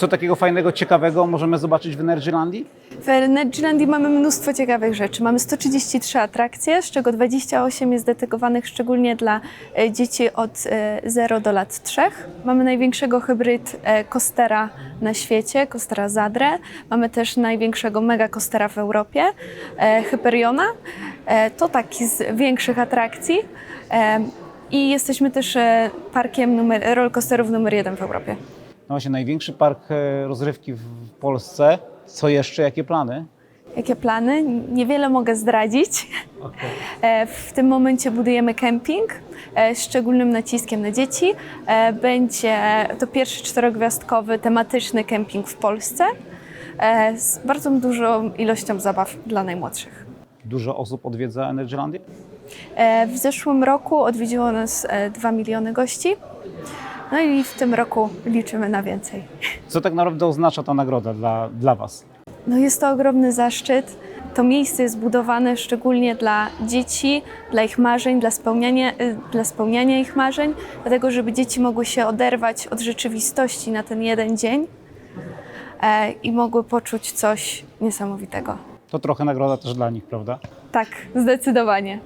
Co takiego fajnego, ciekawego możemy zobaczyć w Energylandii? W Energylandii mamy mnóstwo ciekawych rzeczy. Mamy 133 atrakcje, z czego 28 jest dedykowanych szczególnie dla e, dzieci od e, 0 do lat 3. Mamy największego hybryd e, kostera na świecie, kostera Zadre. Mamy też największego mega kostera w Europie, e, Hyperiona. E, To taki z większych atrakcji. E, I jesteśmy też e, parkiem numer, rollercoasterów numer jeden w Europie. No właśnie, największy park e, rozrywki w Polsce. Co jeszcze, jakie plany? Jakie plany? Niewiele mogę zdradzić. E, W tym momencie budujemy kemping e, z szczególnym naciskiem na dzieci. Będzie to pierwszy czterogwiazdkowy tematyczny kemping w Polsce z bardzo dużą ilością zabaw dla najmłodszych. Dużo osób odwiedza Energylandię? E, W zeszłym roku odwiedziło nas 2 miliony gości. No i w tym roku liczymy na więcej. Co tak naprawdę oznacza ta nagroda dla, dla Was? No jest to ogromny zaszczyt. To miejsce jest budowane szczególnie dla dzieci, dla ich marzeń, dla spełniania, y, dla spełniania ich marzeń, dlatego żeby dzieci mogły się oderwać od rzeczywistości na ten jeden dzień e, i mogły poczuć coś niesamowitego. To trochę nagroda też dla nich, prawda? Tak, zdecydowanie.